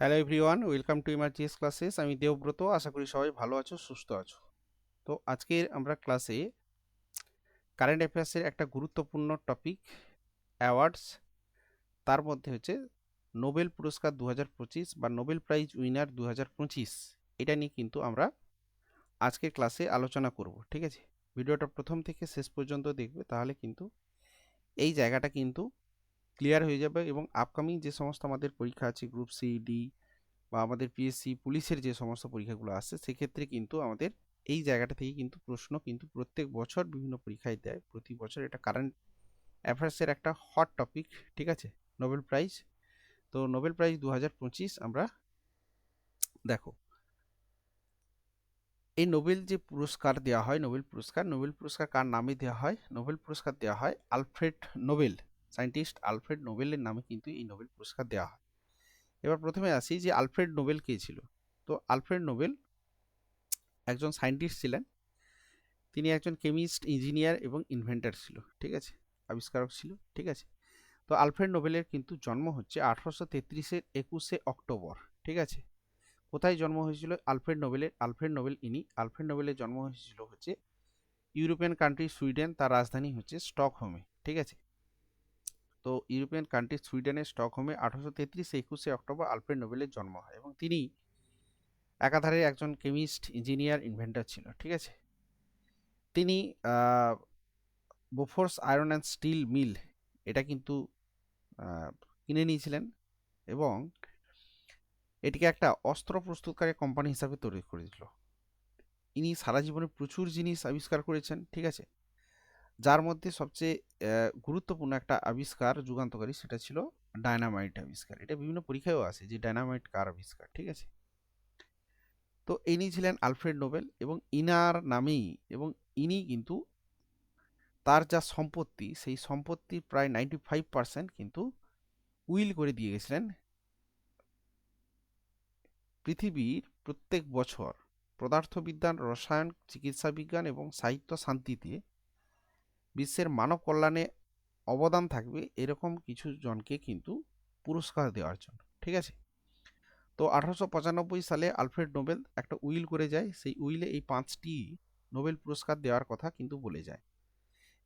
Hello everyone welcome to emerges classes আমি দেবব্রত, আশা করি সবাই ভালো আছো, সুস্থ আছো। তো আজকের আমরা ক্লাসে কারেন্ট অ্যাফেয়ার্সের একটা গুরুত্বপূর্ণ টপিক অ্যাওয়ার্ডস তার মধ্যে হচ্ছে নোবেল পুরস্কার দু বা নোবেল প্রাইজ উইনার দু এটা নিয়ে কিন্তু আমরা আজকের ক্লাসে আলোচনা করব, ঠিক আছে? ভিডিওটা প্রথম থেকে শেষ পর্যন্ত দেখবে, তাহলে কিন্তু এই জায়গাটা কিন্তু ক্লিয়ার হয়ে যাবে এবং আপকামিং যে সমস্ত আমাদের পরীক্ষা আছে গ্রুপ সি ডি বা আমাদের পিএসসি পুলিশের যে সমস্ত পরীক্ষাগুলো আসছে, সেক্ষেত্রে কিন্তু আমাদের এই জায়গাটা থেকে কিন্তু প্রশ্ন কিন্তু প্রত্যেক বছর বিভিন্ন পরীক্ষায় দেয়। প্রতি বছর এটা কারেন্ট অ্যাফেয়ার্সের একটা হট টপিক ঠিক আছে? নোবেল প্রাইজ তো নোবেল প্রাইজ দু হাজার পঁচিশ আমরা দেখো। এই নোবেল যে পুরস্কার দেওয়া হয় নোবেল পুরস্কার নোবেল পুরস্কার কার নামে দেওয়া হয়? নোবেল পুরস্কার দেওয়া হয় আলফ্রেড নোবেল সায়েন্টিস্ট আলফ্রেড নোবেলের নামে কিন্তু এই নোবেল পুরস্কার দেওয়া হয়। এবার প্রথমে আসি যে আলফ্রেড নোবেল কে ছিল? তো আলফ্রেড নোবেল একজন সায়েন্টিস্ট ছিলেন। তিনি একজন কেমিস্ট, ইঞ্জিনিয়ার এবং ইনভেন্টার ছিল, ঠিক আছে? আবিষ্কারক ছিল, ঠিক আছে? তো আলফ্রেড নোবেলের কিন্তু জন্ম হচ্ছে আঠারোশো তেত্রিশের একুশে অক্টোবর, ঠিক আছে? কোথায় জন্ম হয়েছিল আলফ্রেড নোবেলের? আলফ্রেড নোবেল ইনি, আলফ্রেড নোবেলের জন্ম হয়েছিল হচ্ছে ইউরোপিয়ান কান্ট্রি সুইডেন, তার রাজধানী হচ্ছে স্টকহোমে, ঠিক আছে? তো ইউরোপিয়ান কান্ট্রি সুইডেনের স্টকহোমে আঠারোশো তেত্রিশে একুশে অক্টোবর আলফ্রেড নোবেলের জন্ম হয় এবং তিনি একাধারে একজন কেমিস্ট, ইঞ্জিনিয়ার, ইনভেন্টর ছিল, ঠিক আছে? তিনি Bofors iron and steel mill এটা কিন্তু কিনে নিয়েছিলেন এবং এটিকে একটা অস্ত্র প্রস্তুতকারী কোম্পানি হিসাবে তৈরি করে দিল। ইনি সারা জীবনে প্রচুর জিনিস আবিষ্কার করেছেন, ঠিক আছে? যার মধ্যে সবচেয়ে গুরুত্বপূর্ণ একটা আবিষ্কার যুগান্তকারী সেটা ছিল ডায়নামাইট আবিষ্কার। এটা বিভিন্ন পরীক্ষায়ও আসে যে ডায়নামাইট কার আবিষ্কার, ঠিক আছে? তো ইনি ছিলেন আলফ্রেড নোবেল এবং ইনার নামেই এবং ইনি কিন্তু তার যা সম্পত্তি, সেই সম্পত্তির প্রায় নাইনটি ফাইভ পার্সেন্ট কিন্তু উইল করে দিয়ে গেছিলেন। পৃথিবীর প্রত্যেক বছর পদার্থবিজ্ঞান, রসায়ন চিকিৎসা বিজ্ঞান এবং সাহিত্য শান্তিতে বিশ্বের মানব কল্যাণে অবদান থাকবে এরকম কিছু জনকে কিন্তু পুরস্কার দেওয়ার জন্য, ঠিক আছে? তো আঠারোশো পঁচানব্বই সালে আলফ্রেড নোবেল একটা উইল করে যায়, সেই উইলে এই পাঁচটি নোবেল পুরস্কার দেওয়ার কথা কিন্তু বলে যায়।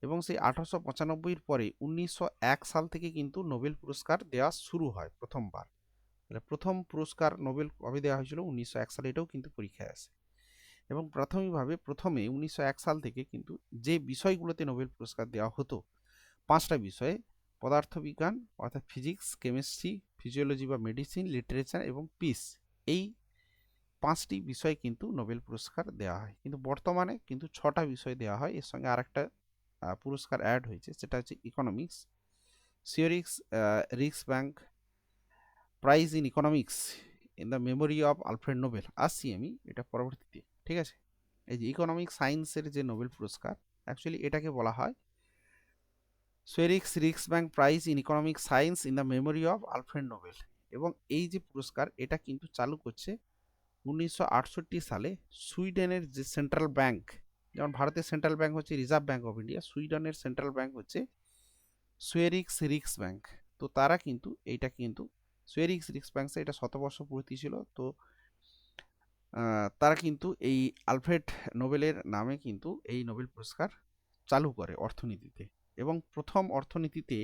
এবং সেই আঠারোশো পঁচানব্বইয়ের পরে উনিশশো এক সাল থেকে কিন্তু নোবেল পুরস্কার দেওয়া শুরু হয় প্রথমবার। তাহলে প্রথম পুরস্কার নোবেল কবে দেওয়া হয়েছিল? উনিশশো এক সালে এটাও কিন্তু পরীক্ষায় আসে। এবং প্রাথমিকভাবে প্রথমে উনিশশো এক সাল থেকে কিন্তু যে বিষয়গুলোতে নোবেল পুরস্কার দেওয়া হতো, পাঁচটা বিষয়ে পদার্থবিজ্ঞান, অর্থাৎ ফিজিক্স, কেমিস্ট্রি, ফিজিওলজি বা মেডিসিন, লিটারেচার এবং পিস এই পাঁচটি বিষয় কিন্তু নোবেল পুরস্কার দেওয়া হয়। কিন্তু বর্তমানে কিন্তু ছটা বিষয় দেওয়া হয়। এর সঙ্গে আরেকটা পুরস্কার অ্যাড হয়েছে, সেটা হচ্ছে economics Sveriges Riksbank prize in economics in the memory of Alfred Nobel আসছি আমি এটা পরবর্তীতে। ঠিক আছে? এই যে ইকোনমিক সায়েন্সের যে নোবেল পুরস্কার অ্যাকচুয়ালি এটাকে বলা হয় Sveriges Riksbank prize in economic science in the memory of Alfred Nobel এবং এই যে পুরস্কার, এটা কিন্তু চালু করছে উনিশশো আটষট্টি সালে সুইডেনের যে সেন্ট্রাল ব্যাংক যেমন ভারতের সেন্ট্রাল ব্যাংক হচ্ছে রিজার্ভ ব্যাংক অফ ইন্ডিয়া সুইডেনের সেন্ট্রাল ব্যাংক হচ্ছে সুয়েরিক্স রিক্স ব্যাংক তো তারা কিন্তু, এইটা কিন্তু সুয়েরিক্স রিক্স ব্যাংকসে এটা শতবর্ষ পূর্তি ছিল। তো তারা কিন্তু এই আলফ্রেড নোবেলের নামে কিন্তু এই নোবেল পুরস্কার চালু করে অর্থনীতিতে এবং প্রথম অর্থনীতিতে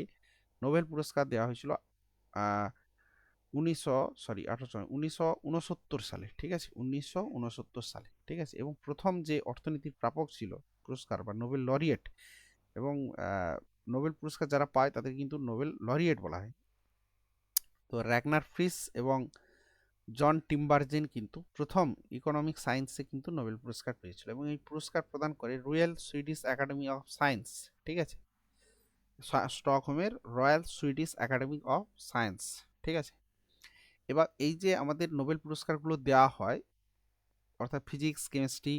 নোবেল পুরস্কার দেওয়া হয়েছিল উনিশশো সরি আঠারোশো উনিশশো উনসত্তর সালে, ঠিক আছে? উনিশশো উনসত্তর সালে, ঠিক আছে? এবং প্রথম যে অর্থনীতির প্রাপক ছিল পুরস্কার বা নোবেল লরিয়েট এবং নোবেল পুরস্কার যারা পায় তাদের কিন্তু নোবেল লরিয়েট বলা হয়। তো র্যাগনার ফ্রিস এবং জন টিম্বারজেন কিন্তু প্রথম ইকোনমিক সায়েন্সে কিন্তু নোবেল পুরস্কার পেয়েছিল এবং এই পুরস্কার প্রদান করে Royal Swedish Academy of Science ঠিক আছে? স্টকহোমের Royal Swedish Academy of Science ঠিক আছে? এবার এই যে আমাদের নোবেল পুরস্কারগুলো দেওয়া হয়, অর্থাৎ physics chemistry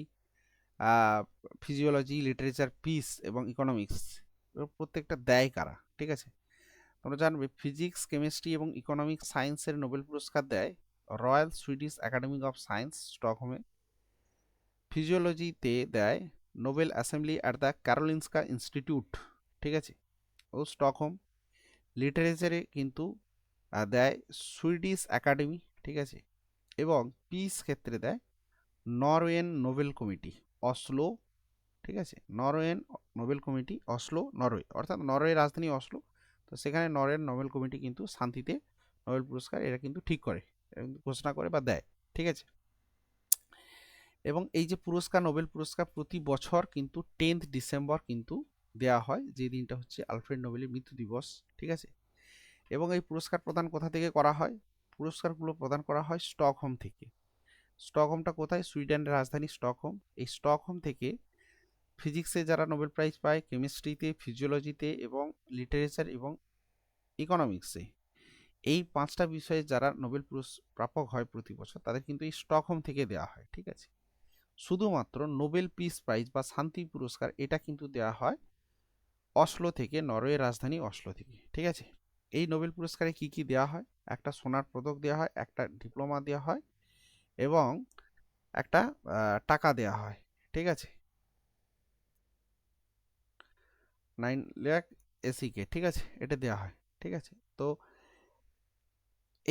physiology literature peace এবং ইকোনমিক্স প্রত্যেকটা দেয় কারা, ঠিক আছে? তোমরা জানবে ফিজিক্স কেমিস্ট্রি এবং ইকোনমিক্স সায়েন্সের নোবেল পুরস্কার দেয় Royal Swedish Academy of Science, স্টকহোমে। ফিজিওলজিতে দেয় Nobel assembly at the Karolinska Institute, ঠিক আছে? ও স্টকহোম। লিটারেচারে কিন্তু দেয় সুইডিশ একাডেমি, ঠিক আছে? এবং পিস ক্ষেত্রে দেয় নরওয়েন নোবেল কমিটি, অসলো, ঠিক আছে? Norwegian Nobel committee, Oslo, Norway, অর্থাৎ নরওয়ে রাজধানী অসলো। তো সেখানে নরওয়ের নোবেল কমিটি কিন্তু শান্তিতে নোবেল পুরস্কার এরা কিন্তু ঠিক করে। ঘোষণা করে বা দেয়, ঠিক আছে? এবং এই যে পুরস্কার, নোবেল পুরস্কার প্রতি বছর কিন্তু টেন্থ ডিসেম্বর কিন্তু দেওয়া হয়, যে দিনটা হচ্ছে আলফ্রেড নোবেলের মৃত্যু দিবস, ঠিক আছে? এবং এই পুরস্কার প্রদান কোথা থেকে করা হয়? পুরস্কারগুলো প্রদান করা হয় স্টকহোম থেকে। স্টকহোমটা কোথায়? সুইডেনের রাজধানী স্টকহোম। এই স্টকহোম থেকে ফিজিক্সে যারা নোবেল প্রাইজ পায়, কেমিস্ট্রিতে, ফিজিওলজিতে এবং লিটারেচার এবং ইকোনমিক্সে এই পাঁচটা বিষয়ে যারা নোবেল প্রাপক হয় প্রতি বছর, তাদের কিন্তু এই স্টকহোম থেকে দেওয়া হয়, ঠিক আছে? শুধুমাত্র নোবেল পিস প্রাইজ বা শান্তি পুরস্কার এটা কিন্তু দেওয়া হয় অসলো থেকে, নরওয়ে রাজধানী অসলো থেকে, ঠিক আছে? এই নোবেল পুরস্কারে কি কি দেওয়া হয়? একটা সোনার পদক দেওয়া হয়, একটা ডিপ্লোমা দেওয়া হয় এবং একটা টাকা দেওয়া হয়, ঠিক আছে? নাইন ল্যাক এসিকে, ঠিক আছে? এটা দেওয়া হয়, ঠিক আছে? তো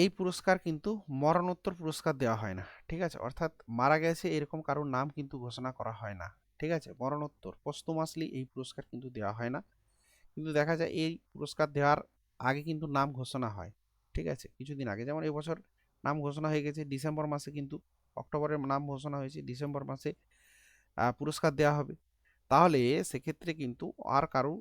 এই পুরস্কার কিন্তু মরণোত্তর পুরস্কার দেওয়া হয় না, ঠিক আছে? অর্থাৎ মারা গেছে এরকম কারোর নাম কিন্তু ঘোষণা করা হয় না, ঠিক আছে? মরণোত্তর, পোস্তমাসলি এই পুরস্কার কিন্তু দেওয়া হয় না। কিন্তু দেখা যায় এই পুরস্কার দেওয়ার আগে কিন্তু নাম ঘোষণা হয়, ঠিক আছে? কিছুদিন আগে, যেমন এবছর নাম ঘোষণা হয়ে গেছে, ডিসেম্বর মাসে কিন্তু অক্টোবরের নাম ঘোষণা হয়েছে, ডিসেম্বর মাসে পুরস্কার দেওয়া হবে। তাহলে সেক্ষেত্রে কিন্তু আর কারও,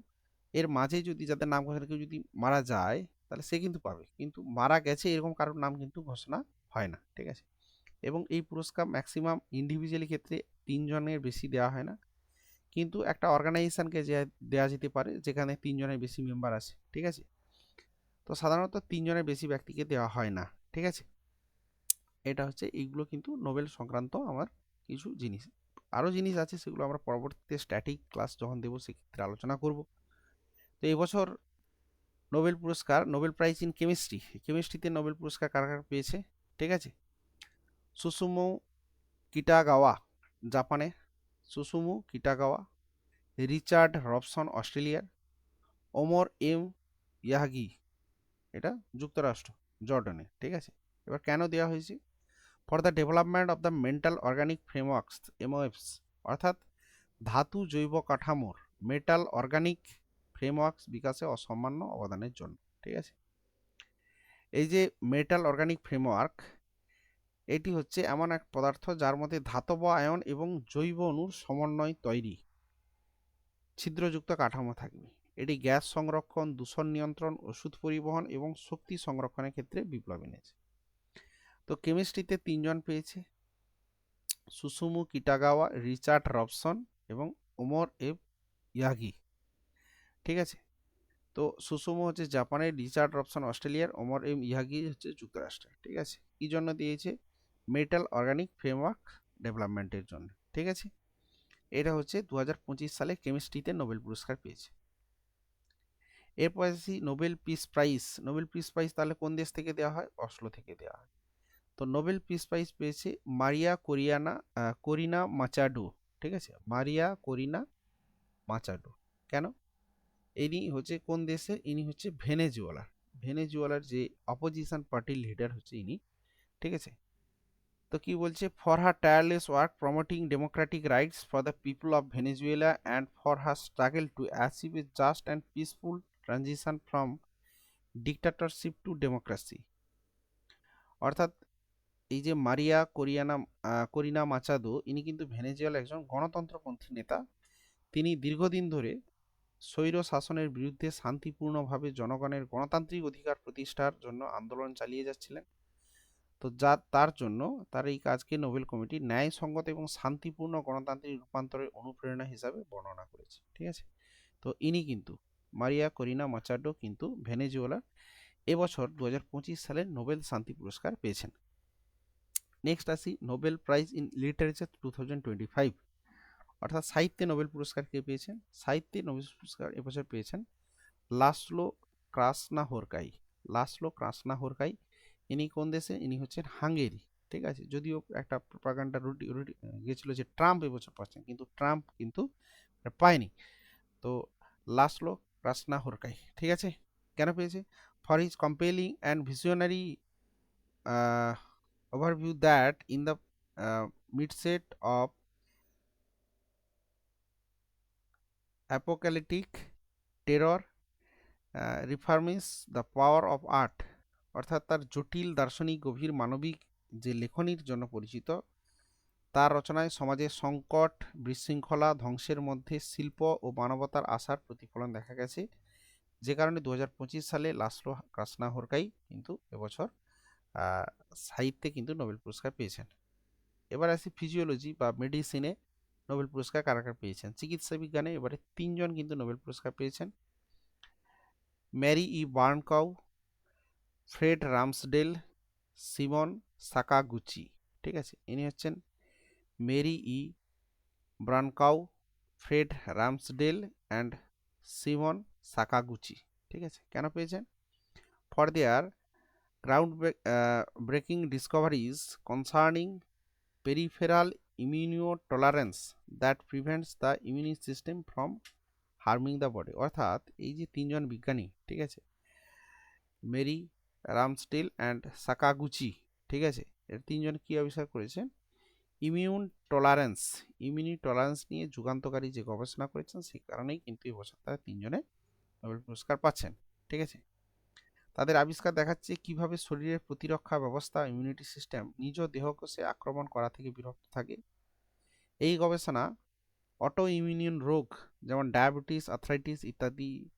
এর মাঝে যদি যাদের নাম ঘোষণা, কেউ যদি মারা যায় তাহলে সে কিন্তু পাবে। কিন্তু মারা গেছে এরকম কারোর নাম কিন্তু ঘোষণা হয় না, ঠিক আছে? এবং এই পুরস্কার ম্যাক্সিমাম ইন্ডিভিজুয়ালি ক্ষেত্রে তিনজনের বেশি দেওয়া হয় না। কিন্তু একটা অর্গানাইজেশানকে দেওয়া যেতে পারে, যেখানে তিনজনের বেশি মেম্বার আছে, ঠিক আছে? তো সাধারণত তিনজনের বেশি ব্যক্তিকে দেওয়া হয় না, ঠিক আছে? এটা হচ্ছে, এইগুলো কিন্তু নোবেল সংক্রান্ত আমার কিছু জিনিস। আরও জিনিস আছে, সেগুলো আমরা পরবর্তীতে স্ট্যাটিক ক্লাস যখন দেবো, সেক্ষেত্রে আলোচনা করব। তো এবছর নোবেল পুরস্কার, নোবেল প্রাইজ ইন কেমিস্ট্রি। কেমিস্ট্রিতে নোবেল পুরস্কার কারা কারা পেয়েছে? ঠিক আছে? সুসুমো কিটাগাওয়া, জাপানে। সুসুমু কিটাগাওয়া, রিচার্ড রবসন, অস্ট্রেলিয়ার। ওমর এম ইয়াহাগি এটা যুক্তরাষ্ট্র, জর্ডানে। ঠিক আছে? এবার কেন দেওয়া হয়েছে? For the development of the mental organic frameworks, MOFs, অর্থাৎ ধাতু জৈব কাঠামোর, মেটাল অর্গানিক ফ্রেমওয়ার্কস বিকাশে অসামান্য অবদানের জন্য, ঠিক আছে? এই যে মেটাল অর্গানিক ফ্রেমওয়ার্ক এটি হচ্ছে এমন এক পদার্থ যার মধ্যে ধাতব আয়ন এবং জৈব অণুর সমন্বয় তৈরি। ছিদ্রযুক্ত কাঠামো থাকবে। এটি গ্যাস সংরক্ষণ, দূষণ নিয়ন্ত্রণ, ওষুধ পরিবহন এবং শক্তি সংরক্ষণের ক্ষেত্রে বিপ্লব এনেছে। তো কেমিস্ট্রিতে তিনজন পেয়েছে। সুসুমু কিটাগাওয়া, রিচার্ড রবসন এবং ওমর এফ ইয়াগি। ঠিক আছে? তো সুসুমু হচ্ছে জাপানের রিচার্ড রবসন, অস্ট্রেলিয়ার ওমর এম ইয়াগি হচ্ছে যুক্তরাষ্ট্রের, ঠিক আছে? কি জন্য দিয়েছে? মেটাল অর্গানিক ফ্রেমওয়ার্ক ডেভেলপমেন্টের জন্য, ঠিক আছে? এটা হচ্ছে দু হাজার পঁচিশ সালে কেমিস্ট্রিতে নোবেল পুরস্কার পেয়েছে। এরপর আসি Nobel peace prize. Nobel peace prize তাহলে কোন দেশ থেকে দেওয়া হয়? অসলো থেকে দেওয়া হয়। তো নোবেল পিস প্রাইজ পেয়েছে মারিয়া কোরিয়ানা করিনা মাচাডো, ঠিক আছে? মারিয়া করিনা মাচাডো। কেন? ইনি হচ্ছে কোন দেশের? ইনি হচ্ছে ভেনেজুয়েলার। ভেনেজুয়েলার যে অপোজিশন পার্টির লিডার হচ্ছে ইনি, ঠিক আছে? তো কি বলছে? For her tireless work promoting democratic rights for the people of Venezuela and for her struggle to achieve a just and peaceful transition from dictatorship to democracy অর্থাৎ এই যে মারিয়া কোরিয়ানা করিনা মাচাদো, ইনি কিন্তু ভেনেজুয়েলা একজন গণতন্ত্রপন্থী নেতা। তিনি দীর্ঘদিন ধরে স্বৈর শাসনের বিরুদ্ধে শান্তিপূর্ণভাবে জনগণের গণতান্ত্রিক অধিকার প্রতিষ্ঠার জন্য আন্দোলন চালিয়ে যাচ্ছিলেন। তো যা, তার জন্য তার এই কাজকে নোবেল কমিটি ন্যায়সঙ্গত এবং শান্তিপূর্ণ গণতান্ত্রিক রূপান্তরের অনুপ্রেরণা হিসাবে বর্ণনা করেছে, ঠিক আছে? তো ইনি কিন্তু, মারিয়া করিনা মাচাডো কিন্তু ভেনেজুয়েলার এবছর দু হাজার পঁচিশ সালে নোবেল শান্তি পুরস্কার পেয়েছেন। নেক্সট আসি, Nobel prize in literature two thousand twenty five. অর্থাৎ সাহিত্যে নোবেল পুরস্কার কে পেয়েছেন? সাহিত্যে নোবেল পুরস্কার এবছর পেয়েছেন লাসলো ক্রাসনা হোরকাই লাসলো ক্রাসনা হোরকাই ইনি কোন দেশে? ইনি হচ্ছেন হাঙ্গেরি, ঠিক আছে? যদিও একটা প্রপাগান্ডা রুটি রুটি গিয়েছিল যে ট্রাম্প এবছর পাচ্ছেন, কিন্তু ট্রাম্প কিন্তু পায়নি। তো লাসলো ক্রাসনা হোরকাই ঠিক আছে? কেন পেয়েছে? For his compelling and visionary overview that in the midset midset of terror reaffirms the power of art অর্থাৎ তার জটিল, দার্শনিক, গভীর, মানবিক যে লেখনির জন্য পরিচিত, তার রচনায় সমাজের সংকট, বিশৃঙ্খলা, ধ্বংসের মধ্যে শিল্প ও মানবতার আশার প্রতিফলন দেখা গেছে। যে কারণে দু হাজার পঁচিশ সালে লাসলো কাসনাহরকাই কিন্তু এবছর সাহিত্যে কিন্তু নোবেল পুরস্কার পেয়েছেন। এবার আসি ফিজিওলজি বা মেডিসিনে নোবেল পুরস্কার কারা কারা পেয়েছেন। চিকিৎসা বিজ্ঞানে এবারে তিনজন কিন্তু নোবেল পুরস্কার পেয়েছেন। Mary E Brunkow, Fred Ramsdell, Simon Sakaguchi, ঠিক আছে? ইনি হচ্ছেন Mary E Brunkow, Fred Ramsdell and Simon Sakaguchi, ঠিক আছে? কেন পেয়েছেন? For their ground breaking discoveries concerning peripheral immunotolerance that prevents the immune system from harming the body অর্থাৎ এই যে তিনজন বিজ্ঞানী, ঠিক আছে? মেরি, রামস্টিল অ্যান্ড সাকাগুচি, ঠিক আছে? এর তিনজন কি আবিষ্কার করেছেন? ইমিউন টলারেন্স ইমিউনি টলারেন্স নিয়ে যুগান্তকারী যে গবেষণা করেছেন, সেই কারণেই কিন্তু এবছর তারা তিনজনে নোবেল পুরস্কার পাচ্ছেন, ঠিক আছে? তাদের আবিষ্কার দেখাচ্ছে কীভাবে শরীরের প্রতিরক্ষা ব্যবস্থা ইমিউনিটি সিস্টেম নিজ দেহকোষে আক্রমণ করা থেকে বিরত থাকে। এই গবেষণা অটো ইমিউনিয়ন রোগ যেমন ডায়াবেটিস আর্থ্রাইটিস ইত্যাদি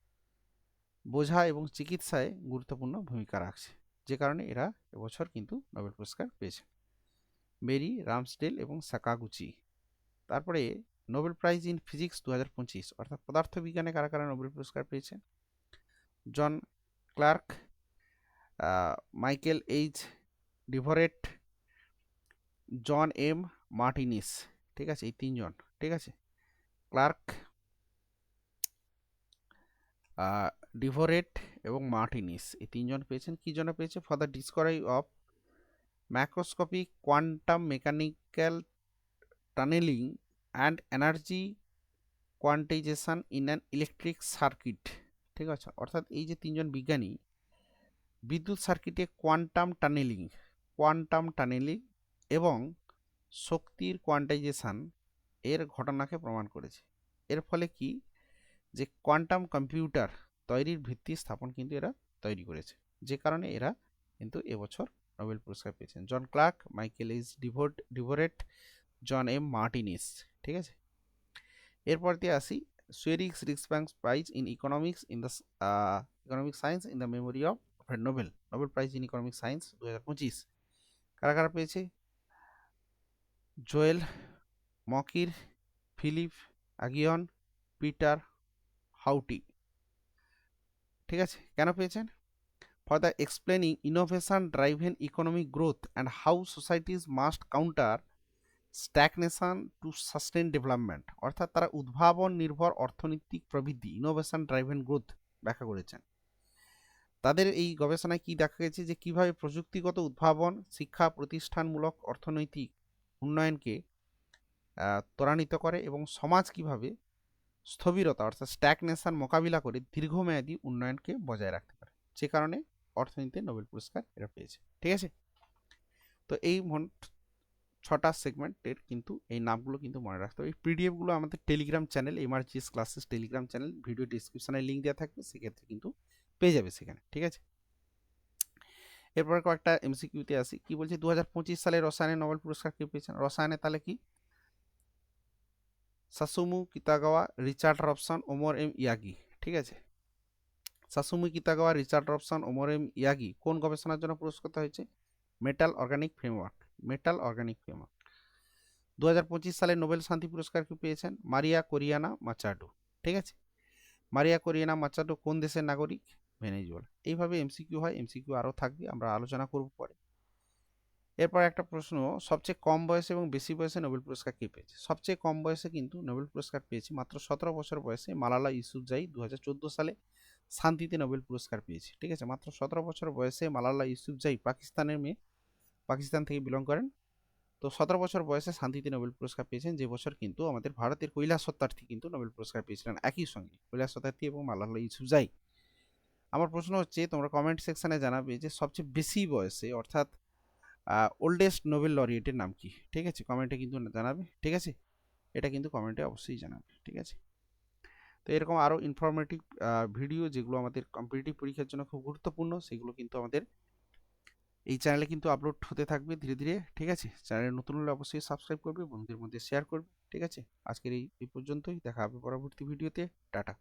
বোঝা এবং চিকিৎসায় গুরুত্বপূর্ণ ভূমিকা রাখছে। যে কারণে এরা এবছর কিন্তু নোবেল পুরস্কার পেয়েছে। মেরি রামসডেল এবং সাকাগুচি। তারপরে নোবেল প্রাইজ ইন ফিজিক্স দু হাজার পঁচিশ, অর্থাৎ পদার্থবিজ্ঞানে কারা কারা নোবেল পুরস্কার পেয়েছেন? John Clarke Michael H Devoret, John M Martinis, ঠিক আছে? এই তিনজন, ঠিক আছে? ক্লার্ক ডিভোরেট এবং মার্টিনিস, এই তিনজন পেয়েছেন। কি জন্য পেয়েছে? For the discovery of macroscopic quantum mechanical tunnelling and energy quantization in an electric circuit ঠিক আছে? অর্থাৎ এই যে তিনজন বিজ্ঞানী বিদ্যুৎ সার্কিটে কোয়ান্টাম টানেলিং কোয়ান্টাম টানেলিং এবং শক্তির কোয়ান্টাইজেশন এর ঘটনাকে প্রমাণ করেছে। এর ফলে কি? যে কোয়ান্টাম কম্পিউটার তৈরির ভিত্তি স্থাপন কিন্তু এরা তৈরি করেছে। যে কারণে এরা কিন্তু এবছর নোবেল পুরস্কার পেয়েছেন। জন ক্লার্ক, মাইকেল এইচ ডিভোট, ডিভোরেট, জন এম মার্টিনিস, ঠিক আছে? এরপর দিয়ে আসি, Sveriges Riksbank prize in economics in the economic science in the memory of Fred Nobel Nobel prize in economic science দু হাজার পঁচিশ। কারা কারা পেয়েছে? Joel, Mokyr, Philippe Aghion, Peter Howitt. ঠিক আছে, কেন পেয়েছেন? For the explaining innovation driven economic growth and how societies must counter stagnation to sustain development. অর্থাৎ তারা উদ্ভাবন নির্ভর অর্থনৈতিক প্রবৃদ্ধি ইনোভেশন ড্রাইভেন গ্রোথ ব্যাখ্যা করেছেন। তাদের এই গবেষণায় কি দেখা গেছে যে কীভাবে প্রযুক্তিগত উদ্ভাবন, শিক্ষা, প্রতিষ্ঠানমূলক অর্থনৈতিক উন্নয়নকে ত্বরান্বিত করে এবং সমাজ কীভাবে স্থবিরতা অর্থাৎ স্ট্যাগনেশন মোকাবিলা করে দীর্ঘমেয়াদী উন্নয়নকে বজায় রাখতে পারে। যে কারণে অর্থনীতিতে নোবেল পুরস্কার এরা পেয়েছে। ঠিক আছে? তো এই ছটা সেগমেন্টের কিন্তু এই নামগুলো কিন্তু মনে রাখতে হবে। এই পিডিএফগুলো আমাদের Telegram channel MRGS classes Telegram channel video ডিসক্রিপশনে লিঙ্ক দেওয়া থাকবে। সেক্ষেত্রে কিন্তু পেয়ে যাবে সেখানে, ঠিক আছে? এরপর কয়েকটা এমসিকিউতে আসি। কি বলছে? দু হাজার পঁচিশ সালে রসায়নে নোবেল পুরস্কার কে পেয়েছেন? রসায়নে তাহলে কি? Susumu Kitagawa, Richard Robson, Omar M Yaghi, ঠিক আছে? Susumu Kitagawa, Richard Robson, Omar M Yaghi কোন গবেষণার জন্য পুরস্কৃত হয়েছে? Metal organic framework, metal organic framework. দু হাজার পঁচিশ সালে নোবেল শান্তি পুরস্কার কি পেয়েছেন? মারিয়া কোরিয়ানা মাচাডো, ঠিক আছে? মারিয়া কোরিয়ানা মাচাডো কোন দেশের নাগরিক? ভেনেজুয়েলা এইভাবে এমসিকিউ হয় এমসিকিউ আরও থাকবে, আমরা আলোচনা করব পরে। এরপর একটা প্রশ্ন, সবচেয়ে কম বয়সে এবং বেশি বয়সে নোবেল পুরস্কার কে পেয়েছে? সবচেয়ে কম বয়সে কিন্তু নোবেল পুরস্কার পেয়েছে, মাত্র সতেরো বছর বয়সে মালালা ইউসুফজাই দু হাজার চোদ্দ সালে শান্তিতে নোবেল পুরস্কার পেয়েছে। ঠিক আছে, মাত্র সতেরো বছর বয়সে মালালা ইউসুফজাই পাকিস্তানের মেয়ে, পাকিস্তান থেকে বিলং করেন। তো সতেরো বছর বয়সে শান্তিতে নোবেল পুরস্কার পেয়েছেন, যে বছর কিন্তু আমাদের ভারতের কৈলাস সত্যার্থী কিন্তু নোবেল পুরস্কার পেয়েছিলেন একই সঙ্গে। কৈলাস সত্যার্থী এবং মালালা ইউসুফজাই আমার প্রশ্ন হচ্ছে, তোমরা কমেন্ট সেকশনে জানাবে যে সবচেয়ে বেশি বয়সে, অর্থাৎ ওল্ডেস্ট নোবেল লরিয়েটের নাম কি? ঠিক আছে? কমেন্টে কিন্তু জানাবে, ঠিক আছে? এটা কিন্তু কমেন্টে অবশ্যই জানাবে, ঠিক আছে? তো এরকম আরও ইনফরমেটিভ ভিডিও যেগুলো আমাদের কম্পিটিটিভ পরীক্ষার জন্য খুব গুরুত্বপূর্ণ, সেগুলো কিন্তু আমাদের এই চ্যানেলে কিন্তু আপলোড হতে থাকবে ধীরে ধীরে, ঠিক আছে? চ্যানেলে নতুন হলে অবশ্যই সাবস্ক্রাইব করবে, বন্ধুদের মধ্যে শেয়ার করবে, ঠিক আছে? আজকের এই পর্যন্তই, দেখা হবে পরবর্তী ভিডিওতে টাটা।